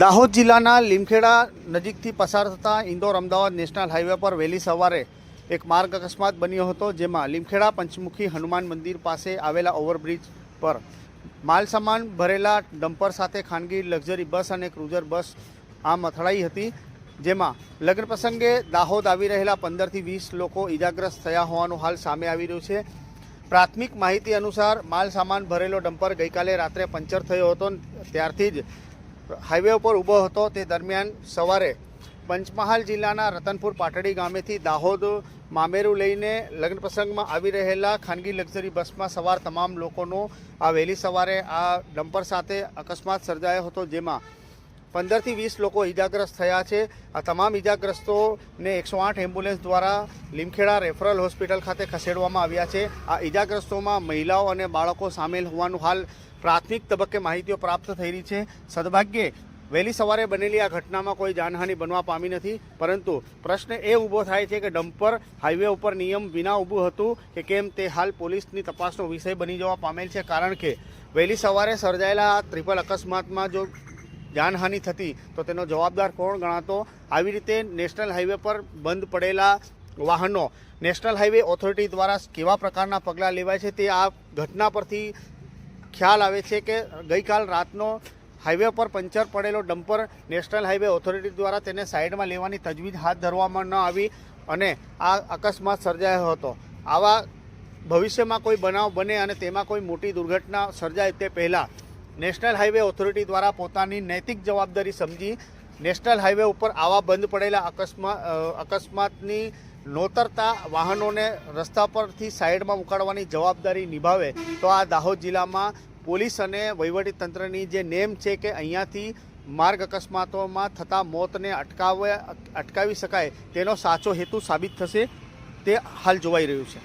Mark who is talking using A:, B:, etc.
A: દાહોદ જિલ્લાના લીમખેડા નજીકથી પસાર થતા ઇન્દોર અમદાવાદ નેશનલ હાઈવે પર વહેલી સવારે એક માર્ગ અકસ્માત બન્યો હતો, જેમાં લીમખેડા પંચમુખી હનુમાન મંદિર પાસે આવેલા ઓવરબ્રિજ પર માલસામાન ભરેલા ડમ્પર સાથે ખાનગી લક્ઝરી બસ અને ક્રુઝર બસ આમ અથડાઈ હતી, જેમાં લગ્ન પ્રસંગે દાહોદ આવી રહેલા પંદરથી વીસ લોકો ઈજાગ્રસ્ત થયા હોવાનું હાલ સામે આવી રહ્યું છે. પ્રાથમિક માહિતી અનુસાર માલ સામાન ભરેલો ડમ્પર ગઈકાલે રાત્રે પંચર થયો હતો, ત્યારથી જ હાઈવે ઉપર ઊભો હતો તે દરમિયાન સવારે પંચમહાલ જિલ્લાના રતનપુર પાટડી ગામેથી દાહોદ, મામેરું લઈને લગ્ન પ્રસંગમાં આવી રહેલા ખાનગી લક્ઝરી બસમાં સવાર તમામ લોકોનો આ વહેલી સવારે આ ડમ્પર સાથે અકસ્માત સર્જાયો હતો, જેમાં પંદરથી વીસ લોકો ઈજાગ્રસ્ત થયા છે. આ તમામ ઈજાગ્રસ્તોને એકસો આઠ એમ્બ્યુલન્સ દ્વારા લીમખેડા રેફરલ હોસ્પિટલ ખાતે ખસેડવામાં આવ્યા છે. આ ઈજાગ્રસ્તોમાં મહિલાઓ અને બાળકો સામેલ હોવાનું હાલ પ્રાથમિક તબક્કે માહિતીઓ પ્રાપ્ત થઈ રહી છે. સદભાગ્યે, વહેલી સવારે બનેલી આ ઘટનામાં કોઈ જાનહાનિ બનવા પામી નથી. પરંતુ પ્રશ્ન એ ઊભો થાય છે કે ડમ્પર હાઈવે ઉપર નિયમ વિના ઊભું હતું કે કેમ તે હાલ પોલીસની તપાસનો વિષય બની જવા પામેલ છે. કારણ કે વહેલી સવારે સર્જાયેલા આ ત્રિપલ અકસ્માતમાં જો જાનહાનિ થતી, તો તેનો જવાબદાર કોણ ગણાતો? આવી રીતે નેશનલ હાઈવે પર બંધ પડેલા વાહનો, નેશનલ હાઈવે ઓથોરિટી દ્વારા કેવા પ્રકારના પગલાં લેવાય છે તે આ ઘટના પરથી ખ્યાલ આવે છે કે ગઈકાલ રાતનો હાઈવે પર પંચર પડેલો ડમ્પર નેશનલ હાઈવે ઓથોરિટી દ્વારા તેને સાઈડમાં લેવાની તજવીજ હાથ ધરવામાં ન આવી અને આ અકસ્માત સર્જાયો હતો. આવા ભવિષ્યમાં કોઈ બનાવ બને અને તેમાં કોઈ મોટી દુર્ઘટના સર્જાય તે પહેલાં નેશનલ હાઈવે ઓથોરિટી દ્વારા પોતાની નૈતિક જવાબદારી સમજી નેશનલ હાઈવે ઉપર આવા બંધ પડેલા અકસ્માત અકસ્માતની નોતરતા વાહનોને રસ્તા પરથી સાઈડમાં ઉકાળવાની જવાબદારી નિભાવે તો આ દાહોદ જિલ્લામાં પોલીસ અને તંત્રની જે નેમ છે કે અહીંયાથી માર્ગ અકસ્માતોમાં થતા મોતને અટકાવે અટકાવી શકાય તેનો સાચો હેતુ સાબિત થશે તે હાલ જોવાઈ રહ્યું છે.